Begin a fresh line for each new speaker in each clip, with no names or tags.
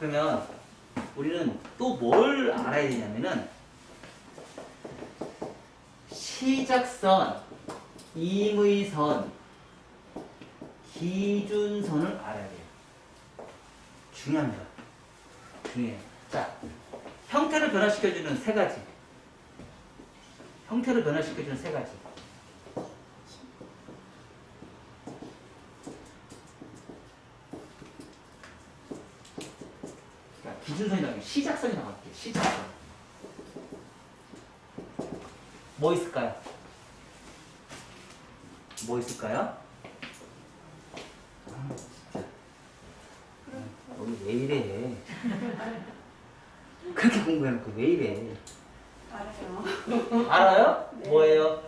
그러면 우리는 또 뭘 알아야 되냐면은 시작선, 임의선, 기준선을 알아야 돼요. 중요합니다. 중요해요. 자, 형태를 변화시켜주는 세 가지. 형태를 변화시켜주는 세 가지. 자, 기준선이 나갈게 시작선이 나갈게 시작선. 뭐 있을까요? 뭐 있을까요? 아, 진짜. 여기 왜 이래? 그렇게 공부해놓고 왜 이래?
알아요.
알아요?
네.
뭐예요?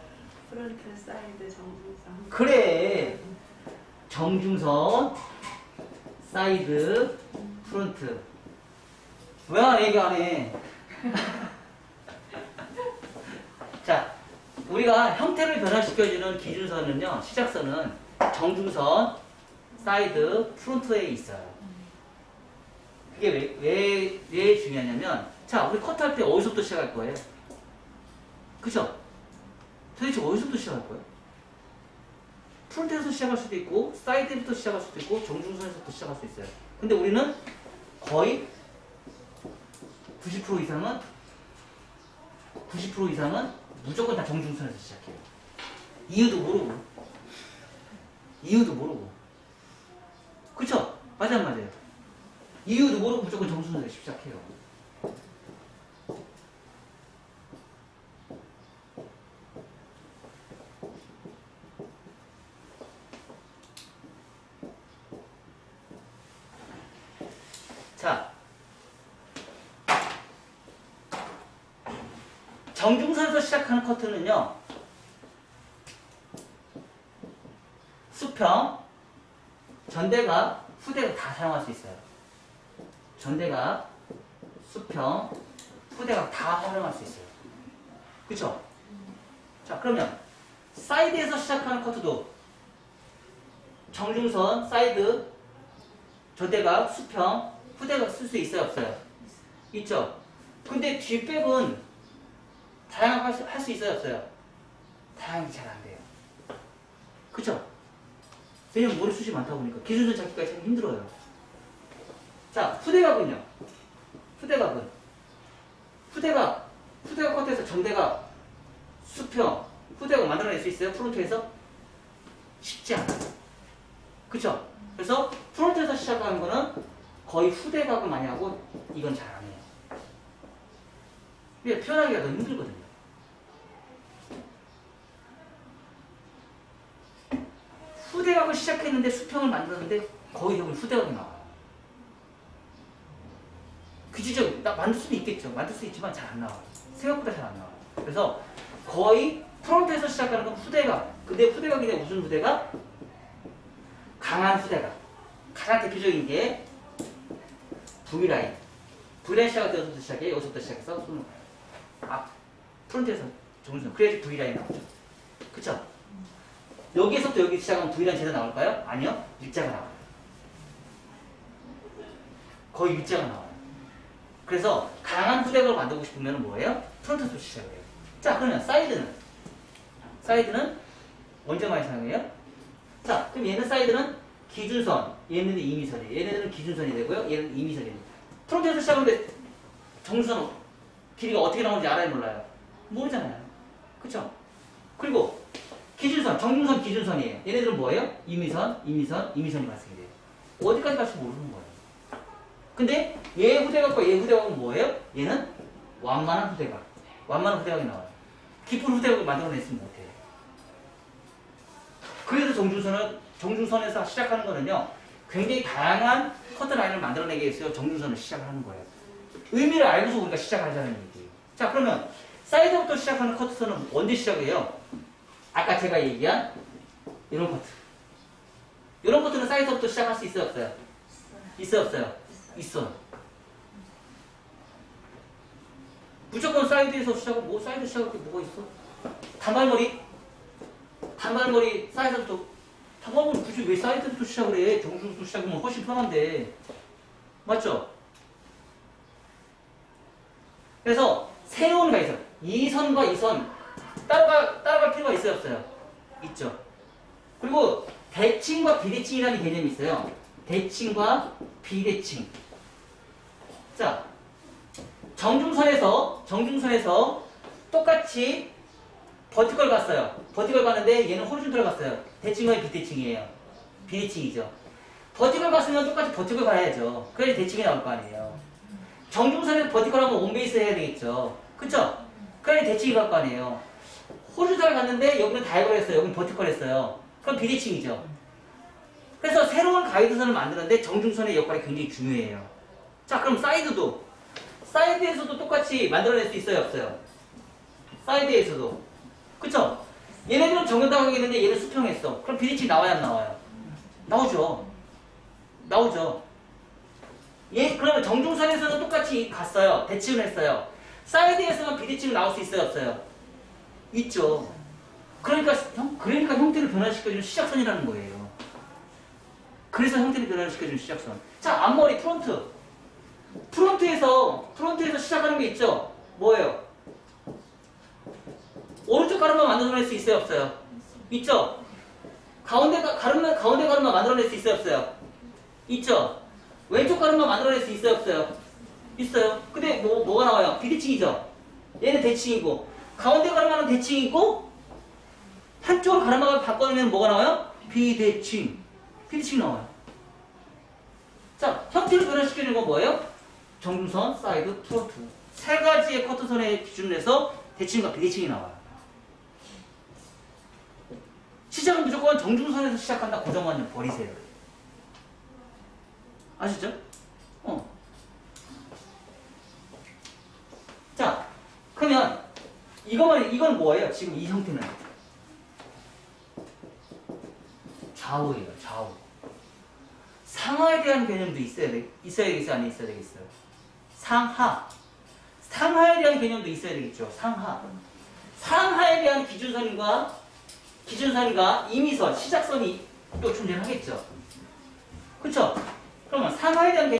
프론트 사이드 정분상.
그래. 정중선, 사이드, 프론트. 왜안 얘기 안 해? 자, 우리가 형태를 변화시켜주는 기준선은요, 시작선은 정중선, 사이드, 프론트에 있어요. 그게 왜, 왜, 왜 중요하냐면, 자, 우리 컷할 때 어디서부터 시작할 거예요? 그죠? 도대체 어디서부터 시작할 거예요? 프론트에서 시작할 수도 있고 사이드부터 시작할 수도 있고 정중선에서부터 시작할 수 있어요. 근데 우리는 거의 90% 이상은 90% 이상은 무조건 다 정중선에서 시작해요. 이유도 모르고 이유도 모르고 그쵸? 맞아 안 맞아요? 이유도 모르고 무조건 정중선에서 시작해요. 자, 정중선에서 시작하는 커트는요, 수평, 전대가, 후대가 다 사용할 수 있어요. 전대가, 수평, 후대가 다 활용할 수 있어요. 그쵸? 자, 그러면, 사이드에서 시작하는 커트도, 정중선, 사이드, 전대가, 수평, 후대가 쓸 수 있어요, 없어요? 있죠? 근데 뒷백은 다양하게 할수 있어요, 없어요? 다양하게 잘안 돼요. 그쵸? 왜냐면 머리숱이 많다 보니까 기준선 잡기가 참 힘들어요. 자, 후대각은요? 후대각은? 후대각, 후대각 커트에서 전대가 수평, 후대각 만들어낼 수 있어요? 프론트에서? 쉽지 않아요. 그쵸? 그래서 프론트에서 시작하는 거는 거의 후대각을 많이 하고 이건 잘 안 해요. 이게 표현하기가 너무 힘들거든요. 시작했는데 수평을 만들었는데 거의 대부분 후대각이 나와요. 규칙적, 나 만들 수도 있겠죠. 만들 수 있지만 잘 안 나와요. 생각보다 잘 안 나와요. 그래서 거의 프론트에서 시작하는 건 후대각. 근데 후대각이 무슨 후대각? 강한 후대각. 가장 대표적인 게 V라인. V라인 어디서부터 시작해? 여기서부터 시작해서 손을 앞 프론트에서 정선 그래야지 V라인 나오죠. 그쵸? 여기에서부터 여기 시작하면 V라인 제대로 나올까요? 아니요. 일자가 나와요. 거의 일자가 나와요. 그래서 강한 후대각을 만들고 싶으면 뭐예요? 프론트에서 시작해요. 자, 그러면 사이드는? 사이드는 언제 많이 사용해요? 자, 그럼 얘는 사이드는 기준선, 얘는 임의선이에요. 얘네들은 기준선이 되고요. 얘는 임의선이에요. 프론트에서 시작하는데 정수선 길이가 어떻게 나오는지 알아요, 몰라요? 모르잖아요. 그쵸? 그리고 기준선, 정중선, 기준선이에요. 얘네들은 뭐예요? 임의선, 임의선, 임의선이 발생이 돼요. 어디까지 갈지 모르는 거예요. 근데 얘 후대각과 얘 후대각은 뭐예요? 얘는 완만한 후대각. 완만한 후대각이 나와요. 깊은 후대각을 만들어냈으면 못해요. 그래서 정중선은 정중선에서 시작하는 거는요. 굉장히 다양한 커트 라인을 만들어내기 위해서 정중선을 시작하는 거예요. 의미를 알고서 우리가 시작하자는 얘기예요. 자 그러면 사이드부터 시작하는 커트선은 언제 시작해요? 아까 제가 얘기한 이런 커트. 이런 커트는 사이드부터 시작할 수 있어요 없어요? 있어요 없어요? 있어요. 무조건 사이드에서 시작하고 뭐 사이드 시작할 게 뭐가 있어? 단발머리 단발머리 사이드부터 단발머리 굳이 왜 사이드부터 시작을 해? 정중부터 시작하면 훨씬 편한데 맞죠? 그래서 새로운 가 있어요. 이 선과 이 선 따라갈, 따라갈 필요가 있어요, 없어요? 있죠. 그리고 대칭과 비대칭이라는 개념이 있어요. 대칭과 비대칭. 자, 정중선에서 정중선에서 똑같이 버티컬 갔어요. 버티컬 갔는데 얘는 호리존탈 갔어요. 대칭과 비대칭이에요. 비대칭이죠. 버티컬 갔으면 똑같이 버티컬 가야죠. 그래야 대칭이 나올 거 아니에요. 정중선에서 버티컬 하면 온베이스 해야 되겠죠. 그쵸? 그래야 대칭이 갈 거 아니에요. 호리존탈 갔는데 여기는 다이걸 했어요. 여기는 버티컬 했어요. 그럼 비대칭이죠. 그래서 새로운 가이드선을 만드는데 정중선의 역할이 굉장히 중요해요. 자, 그럼 사이드도 사이드에서도 똑같이 만들어낼 수 있어요, 없어요? 사이드에서도. 그쵸? 얘네들은 정면당하게 있는데 얘는 수평했어. 그럼 비대칭 나와야 안 나와요? 나오죠. 나오죠. 얘, 그러면 정중선에서는 똑같이 갔어요. 대칭을 했어요. 사이드에서는 비대칭 나올 수 있어요, 없어요? 있죠. 그러니까, 형, 그러니까 형태를 변화시켜주는 시작선이라는 거예요. 그래서 형태를 변화시켜주는 시작선. 자, 앞머리 프론트. 프론트에서 프론트에서 시작하는 게 있죠. 뭐예요? 오른쪽 가르마 만들어낼 수 있어요, 없어요? 있죠. 가운데 가- 가르마 가운데 가르마 만들어낼 수 있어요, 없어요? 있죠. 왼쪽 가르마 만들어낼 수 있어요, 없어요? 있어요. 근데 뭐 뭐가 나와요? 비대칭이죠. 얘는 대칭이고 가운데 가르마는 대칭이고 한쪽으로 가르마가 바꿔내면 뭐가 나와요? 비대칭. 비대칭 나와요. 자, 형태를 변화시키는 건 뭐예요? 정중선, 사이드, 프론트. 세 가지의 커트선의 기준을 해서 대칭과 비대칭이 나와요. 시작은 무조건 정중선에서 시작한다. 고정관념 버리세요. 아시죠? 어. 자, 그러면 이거만 이건 뭐예요? 지금 이 형태는 좌우예요. 좌우. 상하에 대한 개념도 있어야 돼, 있어야 되겠어요? 아니 있어야 되겠어요? 상하. 상하에 대한 개념도 있어야 되겠죠. 상하. 상하에 대한 기준선과 기준선과 임의선, 시작선이 또 존재하겠죠. 그렇죠? 그러면 상하에 대한 개념